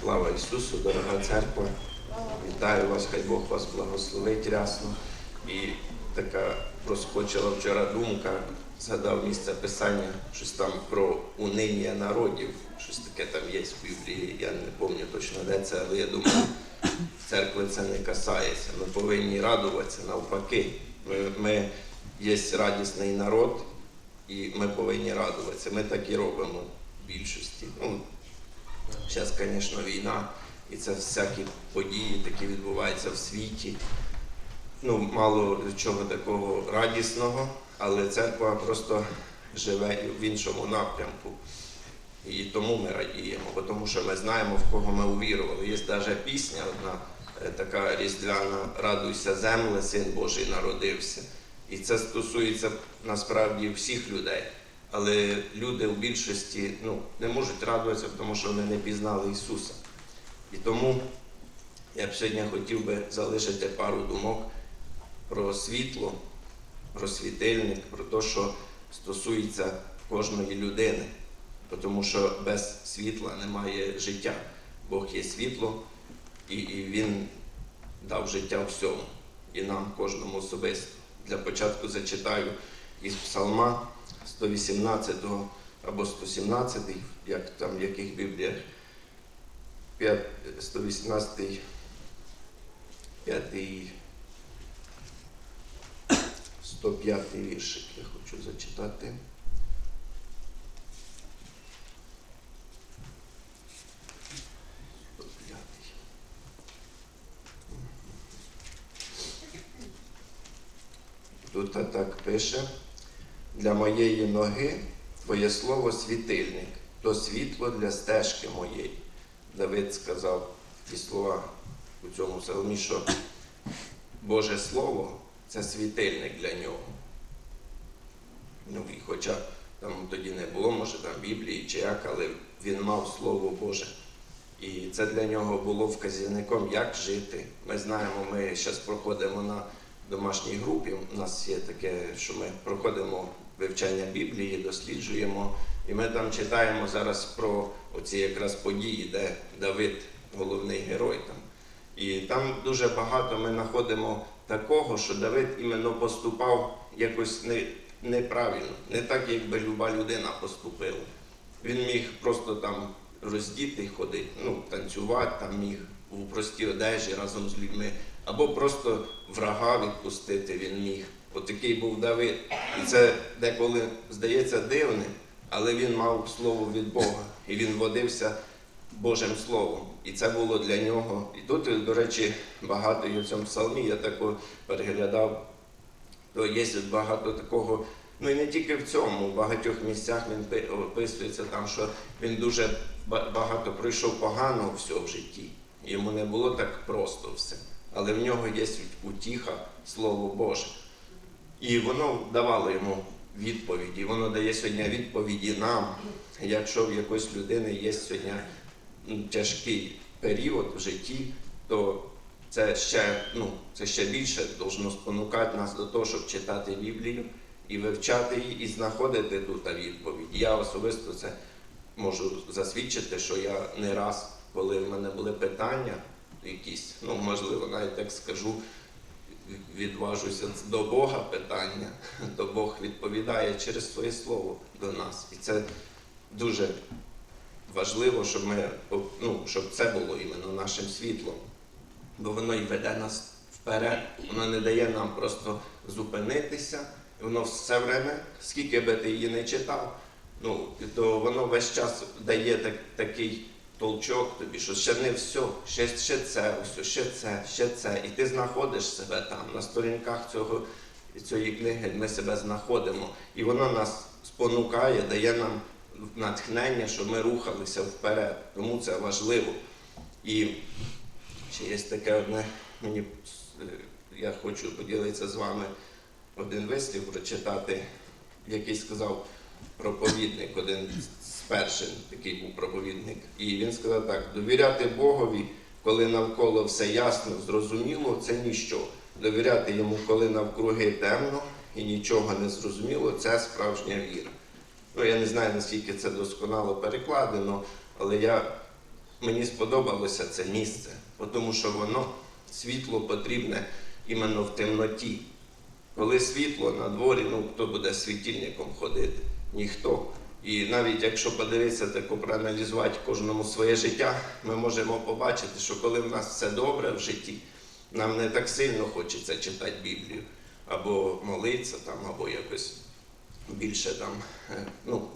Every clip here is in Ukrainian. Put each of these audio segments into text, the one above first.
Слава Ісусу, дорога церква. Вітаю вас, хай Бог вас благословить рясно. І така проскочила вчора думка, згадав місце писання, щось там про униння народів. Щось таке там є в Біблії, я не пам'ятаю точно де це, але я думаю, церкви це не касається. Ми повинні радуватися навпаки. Ми, ми є радісний народ, і ми повинні радуватися. Ми так і робимо в більшості. Ну, Зараз, звісно, війна, і це всякі події, такі відбуваються в світі. Ну, мало чого такого радісного, але церква просто живе в іншому напрямку. І тому ми радіємо, тому що ми знаємо, в кого ми увірували. Є навіть пісня одна е, така різдвяна Радуйся, земле, син Божий народився. І це стосується насправді всіх людей. Але люди в більшості ну, не можуть радуватися, тому що вони не пізнали Ісуса. І тому я б сьогодні хотів би залишити пару думок про світло, про світильник, про те, що стосується кожної людини. Тому що без світла немає життя. Бог є світло, і, і Він дав життя всьому, і нам, кожному особисто. Для початку зачитаю із псалма 118 або 117, як там в яких бібліях, 5, 118, 5, 105 віршик я хочу зачитати. Тут так пише, для моєї ноги твоє слово світильник, то світло для стежки моєї. Давид сказав ті слова у цьому псалмі, що Боже Слово це світильник для нього. Ну, і хоча там тоді не було, може там Біблії чи як, але він мав Слово Боже. І це для нього було вказівником, як жити. Ми знаємо, ми зараз проходимо на домашній групі. У нас є таке, що ми проходимо вивчання Біблії, досліджуємо, і ми там читаємо зараз про оці якраз події, де Давид головний герой там. І там дуже багато ми знаходимо такого, що Давид іменно поступав якось не, неправильно, не так, як би люба людина поступила. Він міг просто там роздіти, ходити, ну, танцювати, там міг у простій одежі разом з людьми, або просто врага відпустити він міг. Отакий був Давид. І це деколи здається дивним, але він мав слово від Бога, і він водився Божим Словом. І це було для нього. І тут, до речі, багато і в цьому псалмі, я тако переглядав, то є багато такого. Ну і не тільки в цьому, в багатьох місцях він описується там, що він дуже багато пройшов поганого всього в житті. Йому не було так просто все. Але в нього є утіха, Слово Боже. І воно давало йому відповіді. Воно дає сьогодні відповіді нам. Якщо в якоїсь людини є сьогодні тяжкий період в житті, то це ще, ну, це ще більше должно спонукати нас до того, щоб читати Біблію і вивчати її, і знаходити тут відповідь. Я особисто це можу засвідчити, що я не раз, коли в мене були питання якісь, ну можливо, навіть так скажу, відважуся до Бога питання, то Бог відповідає через своє слово до нас. І це дуже важливо, щоб ми ну, щоб це було іменно нашим світлом. Бо воно і веде нас вперед, воно не дає нам просто зупинитися, воно все время, скільки би ти її не читав, ну, то воно весь час дає так, такий толчок тобі, що ще не все, ще, ще це, все, ще це, ще це. І ти знаходиш себе там. На сторінках цього, цієї книги ми себе знаходимо. І воно нас спонукає, дає нам натхнення, щоб ми рухалися вперед. Тому це важливо. І ще є таке одне, мені е, я хочу поділитися з вами один вислів прочитати, який сказав проповідник, один з перших такий був проповідник. І він сказав так: довіряти Богові, коли навколо все ясно, зрозуміло, це ніщо. Довіряти йому, коли навкруги темно і нічого не зрозуміло, це справжня віра. Ну, я не знаю, наскільки це досконало перекладено, але я мені сподобалося це місце, тому що воно світло потрібне іменно в темноті. Коли світло на дворі, ну хто буде світильником ходити? Ніхто. І навіть якщо подивитися тако проаналізувати кожному своє життя, ми можемо побачити, що коли в нас все добре в житті, нам не так сильно хочеться читати Біблію, або молитися там, або якось більше там, е, ну,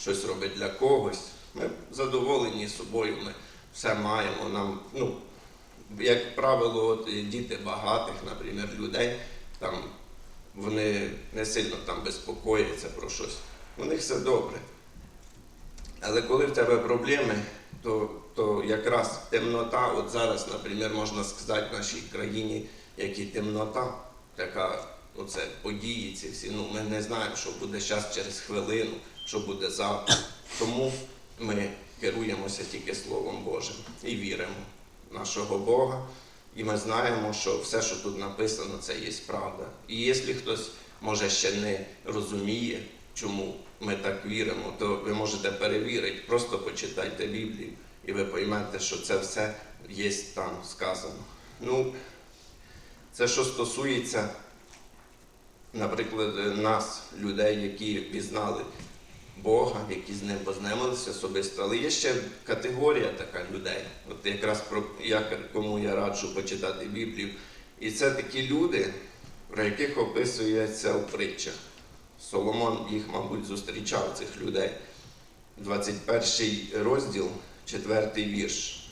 щось робити для когось. Ми задоволені собою, ми все маємо. Нам, ну, як правило, от, діти багатих, наприклад, людей, там, вони не сильно там безпокояться про щось. У них все добре. Але коли в тебе проблеми, то, то якраз темнота, от зараз, наприклад, можна сказати в нашій країні, як і темнота, така, ну це події ці всі. Ну, ми не знаємо, що буде зараз через хвилину, що буде завтра. Тому ми керуємося тільки Словом Божим і віримо в нашого Бога. І ми знаємо, що все, що тут написано, це є правда. І якщо хтось може ще не розуміє, чому ми так віримо, то ви можете перевірити, просто почитайте Біблію, і ви поймете, що це все є там сказано. Ну, це що стосується, наприклад, нас, людей, які пізнали Бога, які з ним познайомилися особисто. Але є ще категорія така людей, от якраз про я, кому я раджу почитати Біблію. І це такі люди, про яких описується у притчах. Соломон їх, мабуть, зустрічав цих людей. 21 розділ, 4 вірш.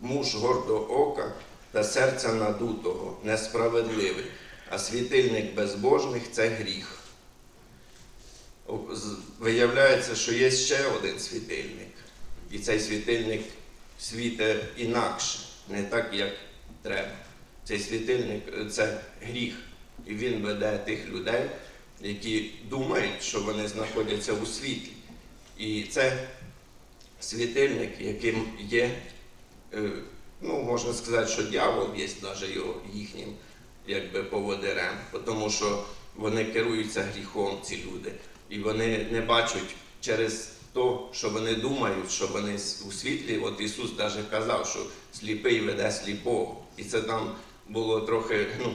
Муж гордо ока та серця надутого, несправедливий, а світильник безбожних це гріх. Виявляється, що є ще один світильник. І цей світильник світить інакше, не так, як треба. Цей світильник це гріх. І він веде тих людей, які думають, що вони знаходяться у світлі. І це світильник, яким є, е, ну, можна сказати, що дьявол є навіть їхнім якби, поводирем, тому що вони керуються гріхом, ці люди. І вони не бачать через те, що вони думають, що вони у світлі. От Ісус навіть казав, що сліпий веде сліпого. І це там було трохи ну,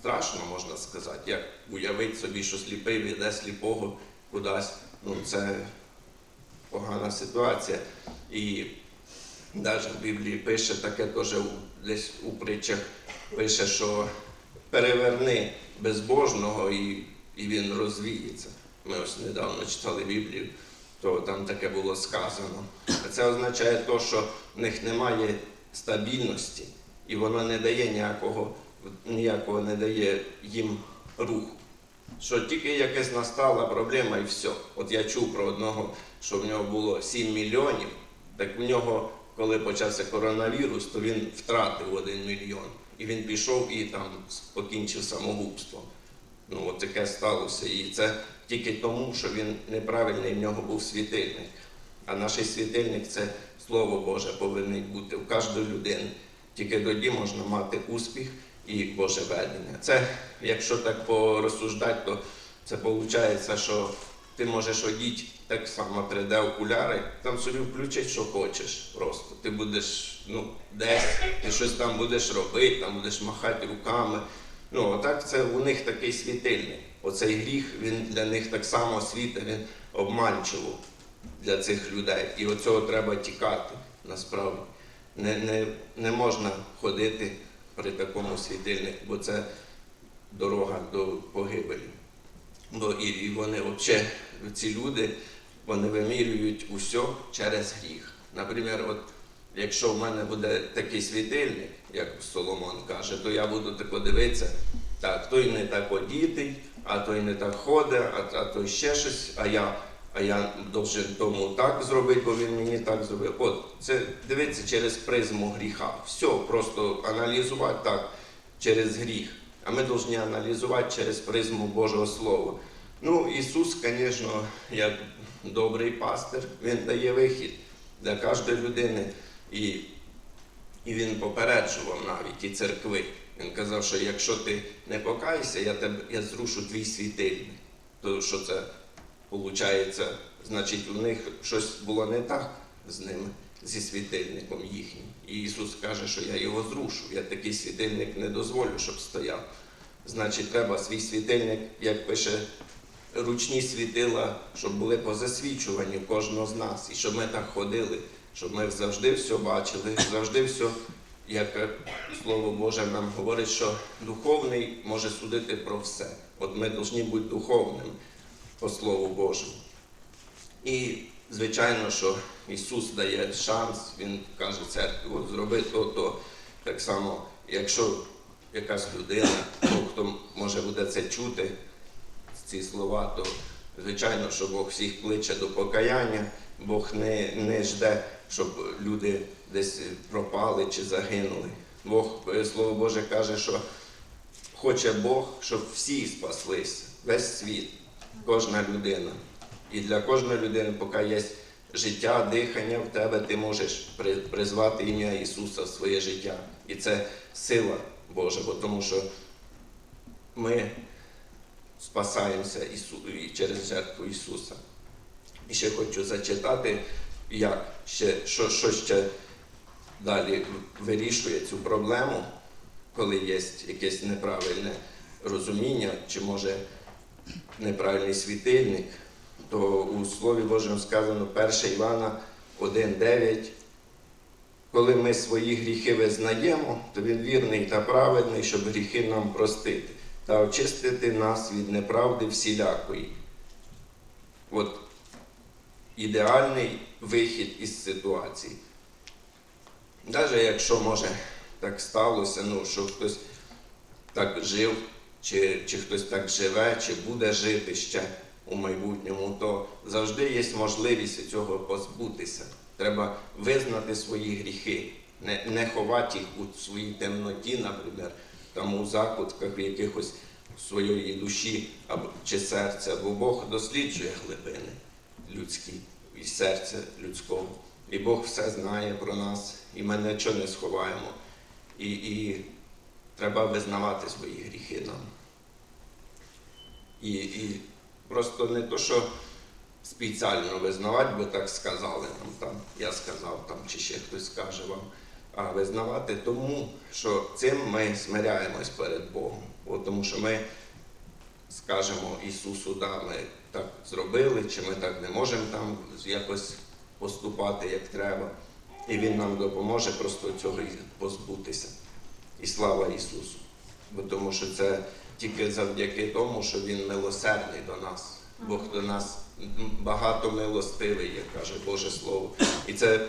страшно, можна сказати, як уявити собі, що сліпий веде сліпого кудись. Ну, це погана ситуація. І навіть в Біблії пише таке теж десь у притчах пише, що переверни безбожного і, і він розвіється. Ми ось недавно читали Біблію, то там таке було сказано. А це означає те, що в них немає стабільності, і воно не дає ніякого, ніякого не дає їм руху. Що тільки якась настала проблема і все. От я чув про одного, що в нього було 7 мільйонів, так в нього, коли почався коронавірус, то він втратив 1 мільйон. І він пішов і там покінчив самогубством. Ну, от таке сталося. І це тільки тому, що він неправильний в нього був світильник. А наш світильник це Слово Боже повинен бути в кожної людини. Тільки тоді можна мати успіх і Боже ведення. Це, якщо так порозсуждати, то це виходить, що ти можеш одіти так само 3D-окуляри, там собі включить, що хочеш просто. Ти будеш ну, десь, ти щось там будеш робити, там будеш махати руками. Ну, отак це у них такий світильник. Оцей гріх, він для них так само світить, він обманчиво для цих людей. І оцього треба тікати насправді. Не, не, не можна ходити при такому світильнику, бо це дорога до погибелі. І, і вони взагалі, ці люди, вони вимірюють усе через гріх. Наприклад, от якщо в мене буде такий світильник, як Соломон каже, то я буду тако дивитися, так, той не так одітий, а той не так ходить, а, а той ще щось, а я, а я должен тому так зробити, бо він мені так зробив. От, це дивитися через призму гріха. Все, просто аналізувати так через гріх. А ми повинні аналізувати через призму Божого Слова. Ну, Ісус, звісно, як добрий пастир, Він дає вихід для кожної людини. І, і Він попереджував навіть і церкви. Він казав, що якщо ти не покаєшся, я, я зрушу твій світильник. То що це виходить, значить, у них щось було не так з ними. зі світильником їхнім. І Ісус каже, що я його зрушу. Я такий світильник не дозволю, щоб стояв. Значить, треба свій світильник, як пише, ручні світила, щоб були по засвічуванню кожного з нас. І щоб ми так ходили, щоб ми завжди все бачили, завжди все, як Слово Боже нам говорить, що духовний може судити про все. От ми повинні бути духовними по Слову Божому. І, звичайно, що Ісус дає шанс, Він каже церкві, от зроби то, то. Так само, якщо якась людина, ну, хто може буде це чути, ці слова, то звичайно, що Бог всіх кличе до покаяння, Бог не, не жде, щоб люди десь пропали чи загинули. Бог, Слово Боже, каже, що хоче Бог, щоб всі спаслися, весь світ, кожна людина. І для кожної людини, поки є життя, дихання в тебе, ти можеш призвати ім'я Ісуса в своє життя. І це сила Божа, бо тому що ми спасаємося через жертву Ісуса. І ще хочу зачитати, як ще, що, що ще далі вирішує цю проблему, коли є якесь неправильне розуміння, чи може неправильний світильник, то у Слові Божому сказано 1 Івана 1,9. Коли ми свої гріхи визнаємо, то він вірний та праведний, щоб гріхи нам простити та очистити нас від неправди всілякої. От ідеальний вихід із ситуації. Навіть якщо може так сталося, ну, що хтось так жив, чи, чи хтось так живе, чи буде жити ще у майбутньому, то завжди є можливість цього позбутися. Треба визнати свої гріхи, не, не ховати їх у своїй темноті, наприклад, там у закутках якихось своєї душі або, чи серця, бо Бог досліджує глибини людські і серця людського. І Бог все знає про нас, і ми нічого не сховаємо. І, і треба визнавати свої гріхи нам. І, і просто не то, що спеціально визнавати, бо так сказали нам там, я сказав там, чи ще хтось скаже вам, а визнавати тому, що цим ми смиряємось перед Богом. Бо тому що ми скажемо Ісусу, да, ми так зробили, чи ми так не можемо там якось поступати як треба. І Він нам допоможе просто цього позбутися. І слава Ісусу. Бо тому що це тільки завдяки тому, що Він милосердний до нас. Бог до нас багато милостивий, як каже Боже Слово. І це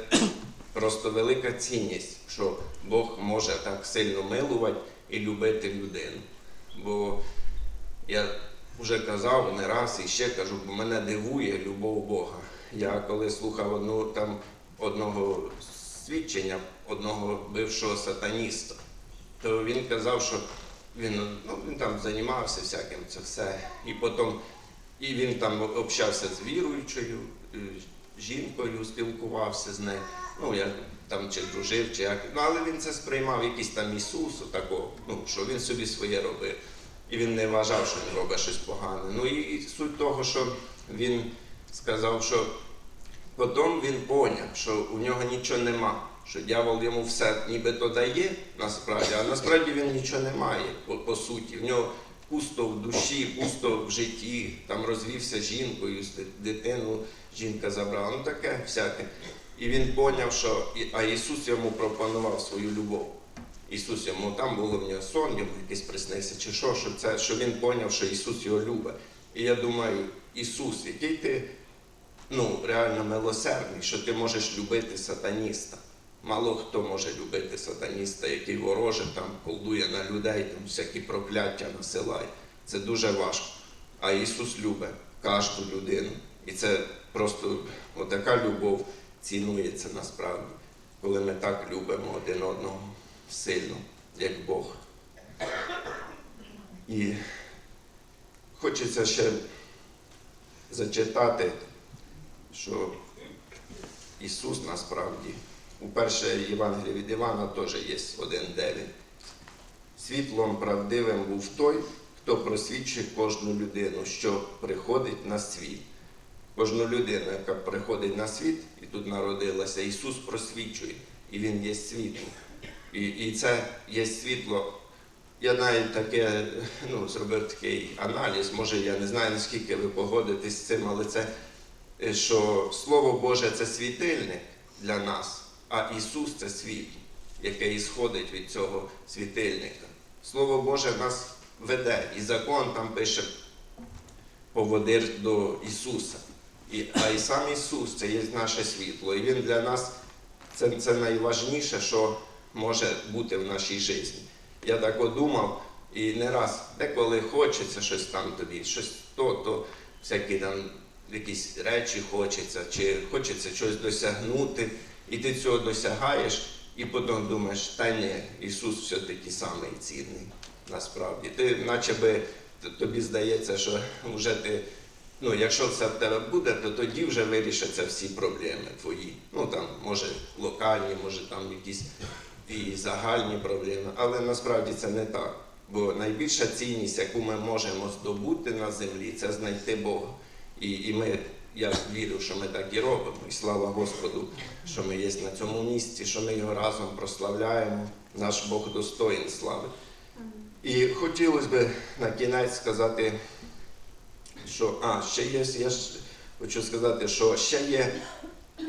просто велика цінність, що Бог може так сильно милувати і любити людину. Бо я вже казав не раз і ще кажу, бо мене дивує любов Бога. Я коли слухав одну там одного свідчення одного бившого сатаніста, то він казав, що він, ну, він там займався всяким це все. І потім і він там общався з віруючою е, жінкою, спілкувався з нею. Ну, я там чи дружив, чи як. Ну, але він це сприймав якийсь там Ісус, такого, ну, що він собі своє робив. І він не вважав, що він робить щось погане. Ну і суть того, що він сказав, що потім він поняв, що у нього нічого нема, що дьявол йому все нібито дає насправді, а насправді він нічого не має по, по суті. В нього пусто в душі, пусто в житті, там розвівся жінкою, дитину жінка забрала, ну таке всяке. І він поняв, що а Ісус йому пропонував свою любов. Ісус йому там було в нього сон, йому якийсь приснився, чи що, що це, що він поняв, що Ісус його любить. І я думаю, Ісус, який ти ну, реально милосердний, що ти можеш любити сатаніста. Мало хто може любити сатаніста, який вороже там колдує на людей, там всякі прокляття насилає. Це дуже важко. А Ісус любить кожну людину. І це просто отака любов цінується насправді, коли ми так любимо один одного сильно, як Бог. І хочеться ще зачитати, що Ісус насправді у перше Євангелії від Івана теж є 1.9. Світлом правдивим був той, хто просвічує кожну людину, що приходить на світ. Кожну людину, яка приходить на світ і тут народилася, Ісус просвічує, і Він є світло. І, і це є світло. Я навіть таке, ну, зробив такий аналіз, може я не знаю, наскільки ви погодитесь з цим, але це, е, що Слово Боже це світильник для нас, а Ісус це світло, яке ісходить від цього світильника. Слово Боже нас веде, і закон там пише поводир до Ісуса. І, а і сам Ісус це є наше світло. І Він для нас це, це найважніше, що може бути в нашій житті. Я так от думав, і не раз, деколи хочеться щось там тобі, щось то, то всякі там якісь речі хочеться, чи хочеться щось досягнути, і ти цього досягаєш, і потім думаєш, та ні, Ісус все-таки самий цінний, насправді. Ти наче би тобі здається, що вже ти. Ну, якщо це в тебе буде, то тоді вже вирішаться всі проблеми твої. Ну там, може, локальні, може там якісь і загальні проблеми, але насправді це не так. Бо найбільша цінність, яку ми можемо здобути на землі, це знайти Бога. І, і ми, я вірю, що ми так і робимо. І слава Господу, що ми є на цьому місці, що ми його разом прославляємо. Наш Бог достоїн слави. І хотілося б на кінець сказати, що а, ще є, я хочу сказати, що ще є.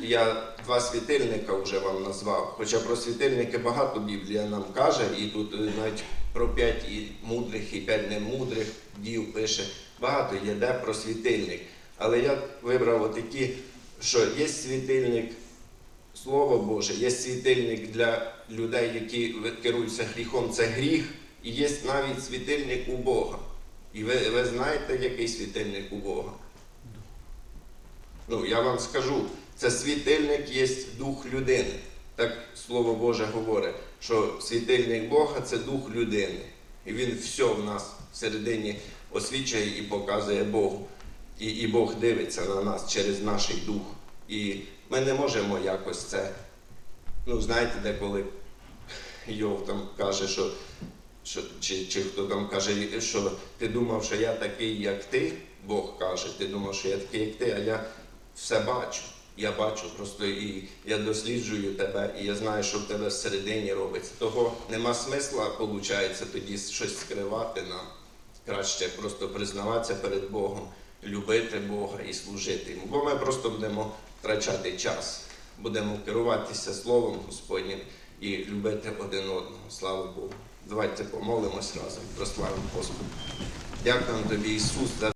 Я два світильника вже вам назвав. Хоча про світильники багато Біблія нам каже, і тут е, навіть про п'ять і мудрих, і п'ять немудрих дів пише. Багато є де про світильник. Але я вибрав отакі, що є світильник Слово Боже, є світильник для людей, які керуються гріхом, це гріх, і є навіть світильник у Бога. І ви, ви знаєте, який світильник у Бога? Ну, я вам скажу, це світильник є дух людини. Так Слово Боже говорить, що світильник Бога це дух людини. І він все в нас всередині освічує і показує Богу. І, і Бог дивиться на нас через наш дух. І ми не можемо якось це. Ну, знаєте, деколи Йов там каже, що, що чи, чи хто там каже, що ти думав, що я такий, як ти, Бог каже, ти думав, що я такий, як ти, а я все бачу. Я бачу просто і я досліджую тебе, і я знаю, що в тебе всередині робиться. Того нема смисла, виходить, тоді щось скривати нам. Краще просто признаватися перед Богом, любити Бога і служити йому. Бо ми просто будемо втрачати час, будемо керуватися Словом Господнім і любити один одного. Слава Богу. Давайте помолимось разом, прославимо Господа. Дякуємо тобі, Ісус, за